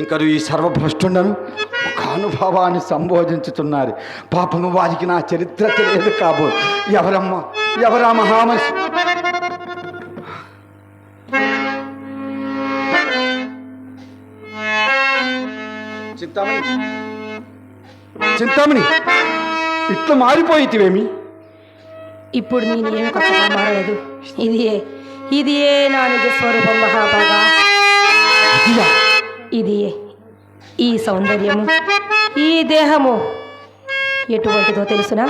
ఇంకను ఈ సర్వభ్రష్టుండను అనుభవాన్ని సంబోధించుతున్నారు. పాపము వారికి నా చరిత్ర తెలియదు కాబో ఎవరమ్మ ఎవరా మహామనిషి చింతామణి చింతామణి ఇట్లా మారిపోయితివేమి? ఇప్పుడు నేను ఏమి కొత్తగా మారలేదు. ఇది నిజ స్వరూపం మహాభాగా. ఇదియా? ఇదియే ఈ సౌందర్యము ఈ దేహము. ఎటువంటిదో తెలుసునా?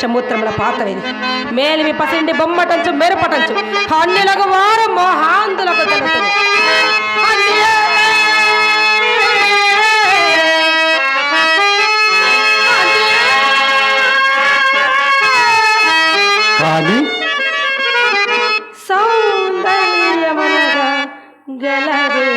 మాంస పురీష మూత్రముల పాత్ర ఇది మేలిమి పసిండి బొమ్మటంచు మెరుపటంచు అన్యులకు వారు. అన్యే. కానీ సౌందర్యమనగా గలదే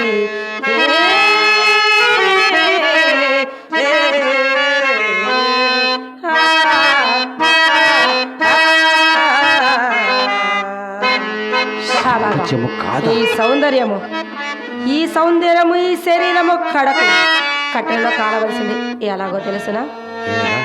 సత్యము కాదా? ఈ సౌందర్యము ఈ సౌందర్యము ఈ శరీరము కడకు. కట్టెలో కాలవలసింది ఎలాగో తెలుసునా? ఏరా?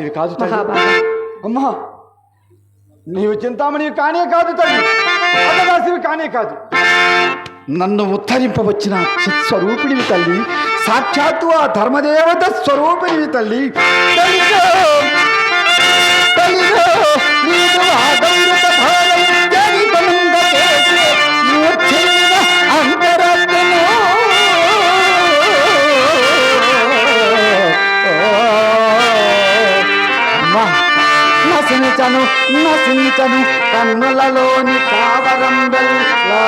చింతామణివి కాదు తల్లి. అమ్మా నీవు చింతామణివి కానే కాదు తల్లి. అన్నదాసివి కానే కాదు. నన్ను ఉద్ధరింపవచ్చిన చిత్ స్వరూపిణివి తల్లి. సాక్షాత్తు ఆ ధర్మదేవత స్వరూపిణివి తల్లి. తల్లిగో, నశించను నశించను కన్నులలోని కావరం వెళ్ళా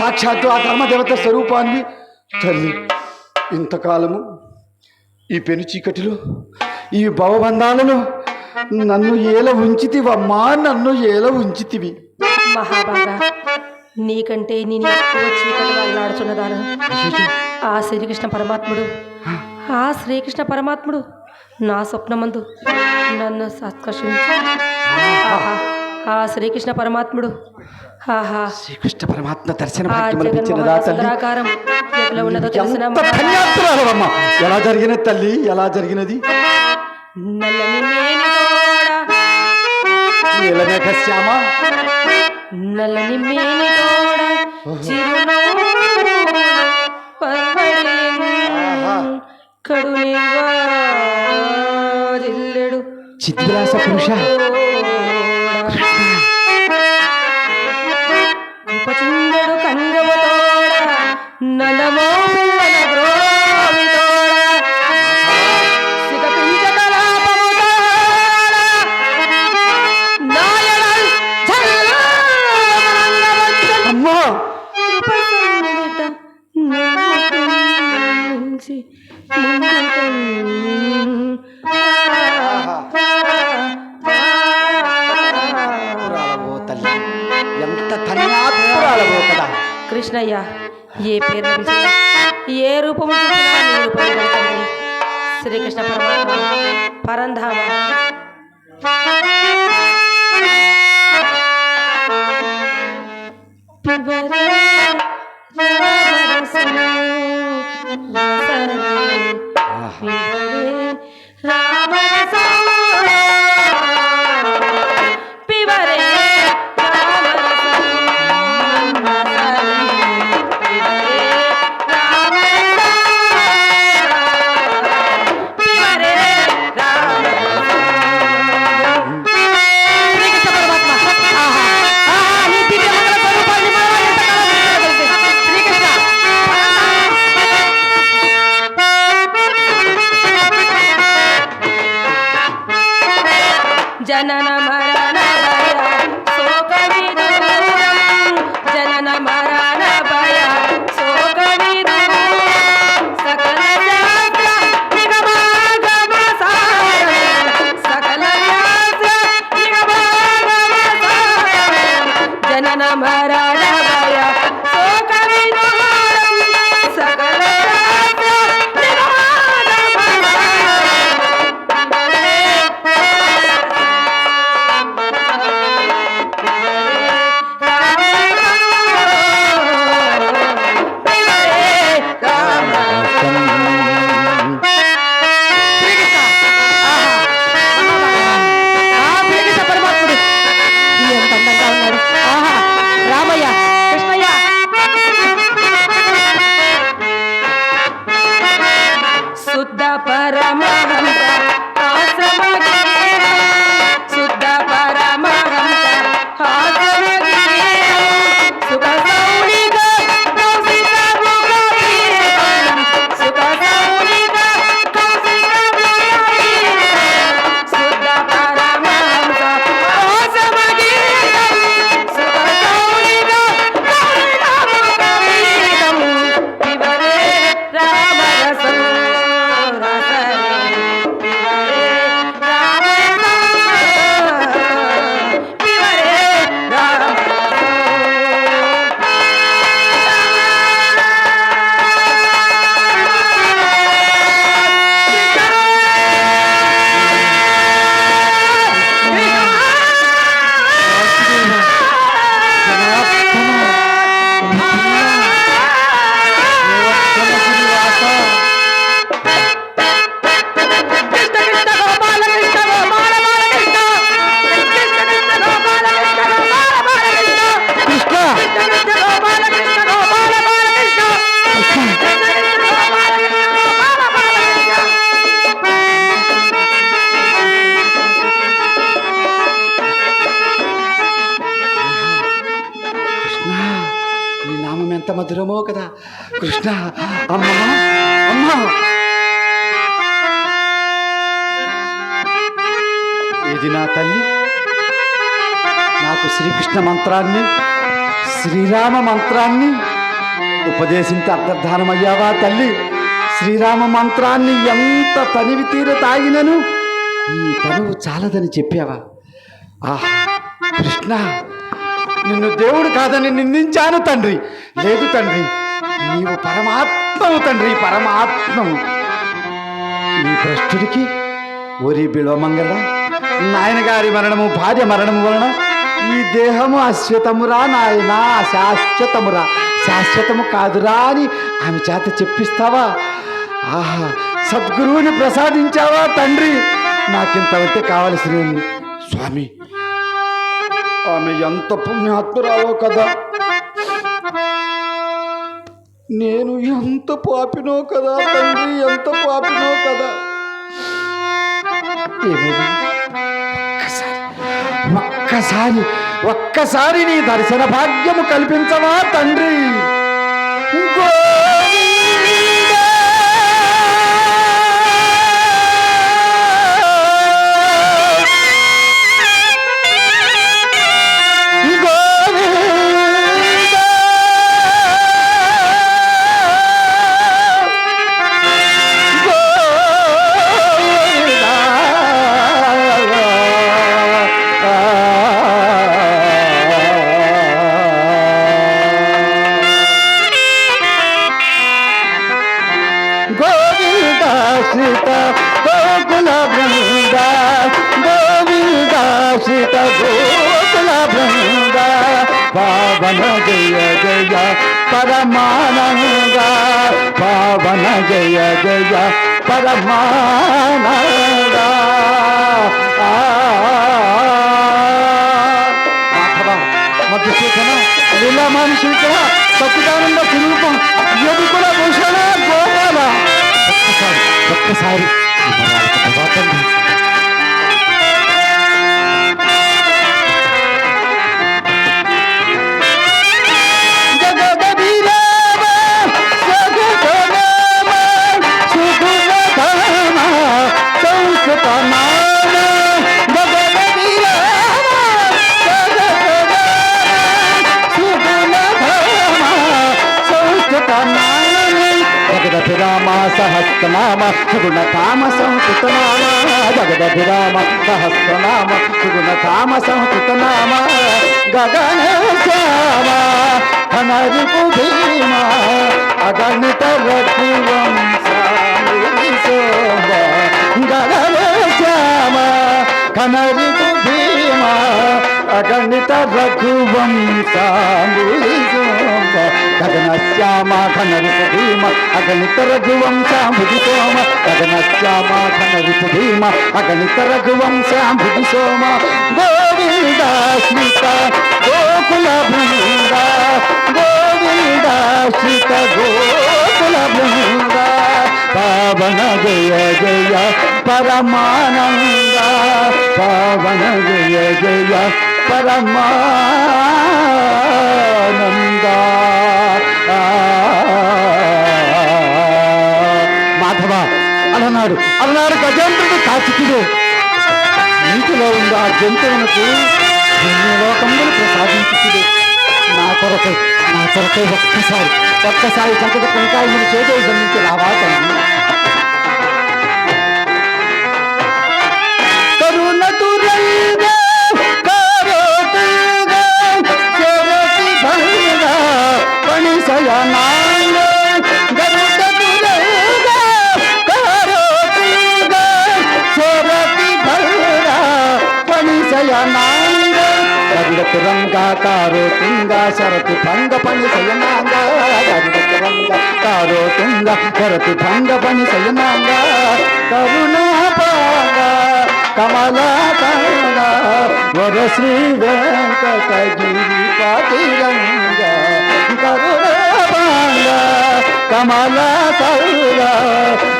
సాక్షాత్తు ఆ ధర్మదేవత స్వరూపాన్ని తల్లి ఇంతకాలము ఈ పెను చీకటిలో ఈ భవబంధాలలో నన్ను ఏల ఉంచితివమ్మా నన్ను ఏల ఉంచితివి. మహాబాగా నీకంటే నేను ఎక్కువ చీకటి వెళ్ళాడుచున్నదాను అయ్యయ్యో, ఆ శ్రీకృష్ణ పరమాత్ముడు ఆ శ్రీకృష్ణ పరమాత్ముడు నా స్వప్నమందు నన్ను సత్కర్షించి శ్రీకృష్ణ పరమాత్ముడు. శ్రీకృష్ణ పరమాత్మ దర్శన ఎలా జరిగినది తల్లి? ఎలా జరిగినది? శ్యామ నల్లని. కడునిగా జిల్లెడు చిద్విలాస పురుష. नमो ఏ పేరు ఏ రూపము. శ్రీకృష్ణ పరమాత్మ పరంధామ. పిబరే Rama. మధురమో కదా? కృష్ణ అమ్మా అమ్మా. ఇది నా తల్లి? నాకు శ్రీకృష్ణ మంత్రాన్ని శ్రీరామ మంత్రాన్ని ఉపదేశించి అంతర్ధానమయ్యావా తల్లి? శ్రీరామ మంత్రాన్ని ఎంత తనివి తీర తాగినను? ఈ తనువు చాలదని చెప్పావా? ఆహా కృష్ణ. నిన్ను దేవుడు కాదని నిందించాను తండ్రి. లేదు తండ్రి. నీవు పరమాత్మవు తండ్రి పరమాత్మవు. ఈ భ్రష్టుడికి ఓరి బిళవమంగళ నాయనగారి మరణము భార్య మరణము వలన ఈ దేహము అశ్వతమురా నాయనా శాశ్వతమురా. శాశ్వతము కాదురా అని ఆమె చేత చెప్పిస్తావా? ఆహా సద్గురువుని ప్రసాదించావా తండ్రి? నాకింతవంటే కావలసిన స్వామి ఆమె ఎంత పుణ్యాత్మురాలో కదా? నేను ఎంత పాపినో కదా తండ్రి ఎంత పాపినో కదా? ఒక్కసారి ఒక్కసారి ఒక్కసారి నీ దర్శన భాగ్యము కల్పించవా తండ్రి? గోవింద సీత గోకుల బృంద గోవింద సీత గోకుల బృంద పావన జయ జయ పరమానంద పావన జయ జయ పరమానంద. ఆ మాధవ మధుసూదన లీలామాని శంకర సచ్చిదానంద స్వరూపం యదుకుల భూషణ గోపాల ఒక్కసారి సహస్రనామ సుగుణ సుగుణధామ సంస్కృతనామ జగదభిరామ సహస్రనామ సుగుణ సుగుణధామ సంస్కృతనామ గగన శ్యామ ఘనరిపు భీమ అగణిత రఘువంశ గగన శ్యామ ఘనరిపు భీమ గగనిత రఘువంశ గగన శ్యామ ఘనరిపు భీమ అగణిత రఘువంశ సోమ గగన శ్యామ ఘనరిపు భీమ అగణిత రఘువంశ సోమ గోవింద స్మిత గోకుల బృంద గోవింద శ్రీత గోకుల బృంద పవన జయ జయ పరమానంద పవన జయ జయ పరమానంద మాధవ అలనాడు అలనాడు గజేంద్రుడు కాచికిడే నీటిలో ఉన్న ఆ జంతువునకు లోకములు ప్రసాదించుతుంది నా కొరకై నా కొరకై ఒక్కసారి ఒక్కసారి చక్కటి కొంకాయలు చేతో జన్మించి రావా గరుడ తురంగ కారోతుంగ శరతి భంగ పణిశయనాంగ గరుడ కారో కారోతుంగ శరతి భంగ పని పణిశయనాంగ కరుణాపాంగ కమలాకంగ వర శ్రీ వెంకటగిరి పాటిరంగ కరుణాపాంగ కమల తరుగ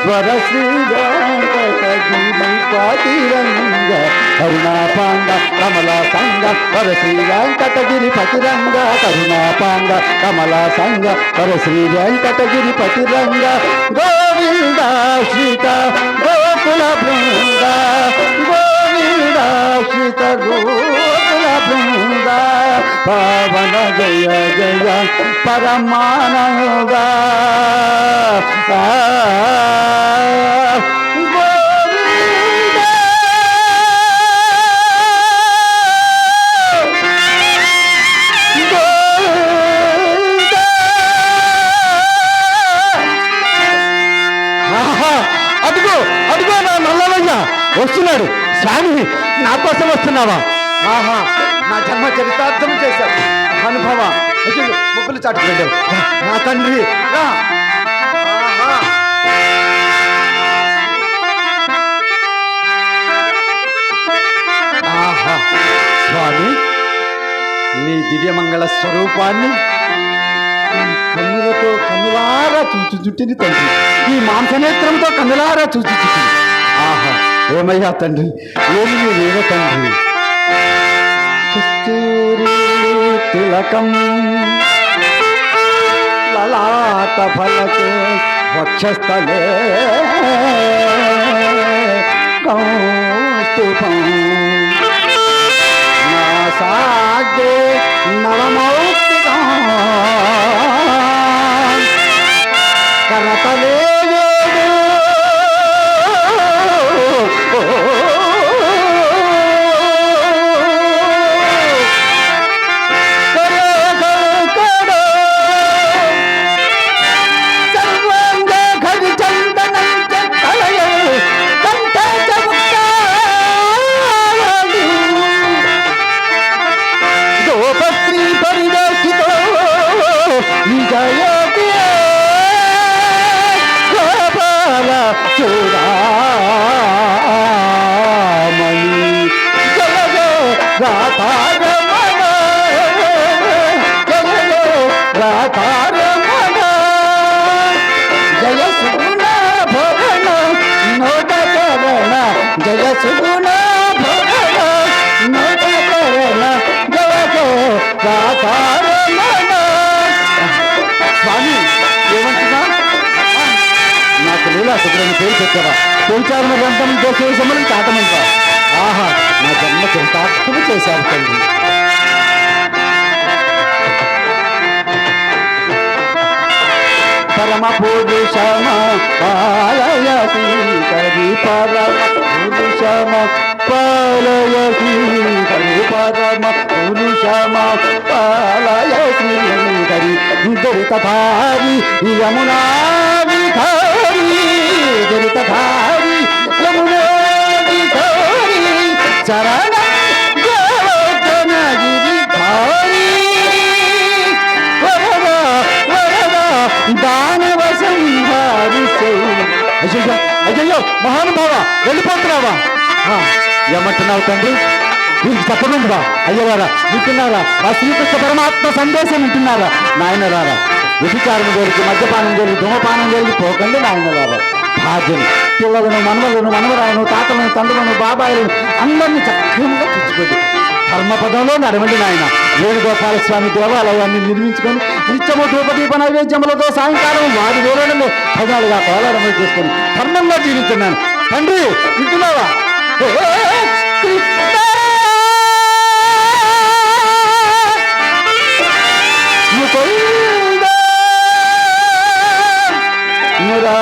వర శ్రీ వెంకటగిరి పతిరంగ కరుణాపాంగ కమల సంగ వర శ్రీ వెంకటగిరి పతిరంగ కరుణా పాండ కమల సంగ వర శ్రీ వెంకటగిరి పతిరంగ గోవింద శ్రీత గోకుల బృంద గోవింద శ్రీత గోకుల బృందా. పవన జయ జయ పరమానంద ఆ, గోవింద ఆహా, అదిగో అదిగో నా నల్లవయ్య వస్తున్నాడు. స్వామి నా కోసం వస్తున్నావా? నా చరితార్థం చేశావు అనుభవ. నిజంగా ముగ్గులు చాటుకు నా తండ్రి రా. స్వామి నీ దివ్యమంగళ స్వరూపాన్ని కన్నులతో కన్నులారా చూచి చుట్టింది తండ్రి. ఈ మాంసనేత్రంతో కన్నులారా చూచి చుట్టింది ఆహా ఏమయ్యా తండ్రి ఏమి నీవేవ తండ్రి. కస్తూరి తిలకం. లలాట ఫలకే వక్షస్థలే. కౌస్తుభం నాసాగ్రే నవమౌక్తికం కరతలే పేరు చెప్పారా తొలిచారణ గ్రంథం దోషేశమని చాటమంటా ఆహా నా జన్మ చరితార్థము చేశారు తండ్రి పరమ పురుషమ పాలయసి శ్రీకరి పరమ పురుషమ పాలయసి శ్రీకరి పరమ పురుషమ పాలయసి పాలయ శ్రీకరి భారీ యమునా విధ దరితధారి యమునా విధారి చరణ గోవర్ధనగిరి ధారి. వరద వరద దానవ సంహారి అయ్యో అయ్యో మహానుభావ వెళ్ళిపోతున్నావా? ఏమంటున్నావు తండ్రి? వీరికి చెప్పనుందిరా అయ్యవారా వింటున్నారా? ఆ శ్రీకృష్ణ పరమాత్మ సందేశం వింటున్నారా? నాయనరారా వ్యభిచారం జరిగి మద్యపానం జరిగి ధూమపానం జరిగి పోకండి నాయనరారా. భాగ్యం. పిల్లలను మనవలను మనవరాయను తాతలను తండ్రులను బాబాయిలను అందరినీ చక్కగా తెచ్చుకోండి ధర్మపదంలో నడవండి నాయన. వేణుగోపాల స్వామి దేవాలయాన్ని నిర్మించుకొని నిత్యము ధూపదీప నైవేద్యములతో సాయంకాలం వారి వేలడంలో పదాలుగా కోలాడములు చేసుకొని ధర్మంలో జీవిస్తున్నాను. తండ్రి వింటున్నావా? నిరా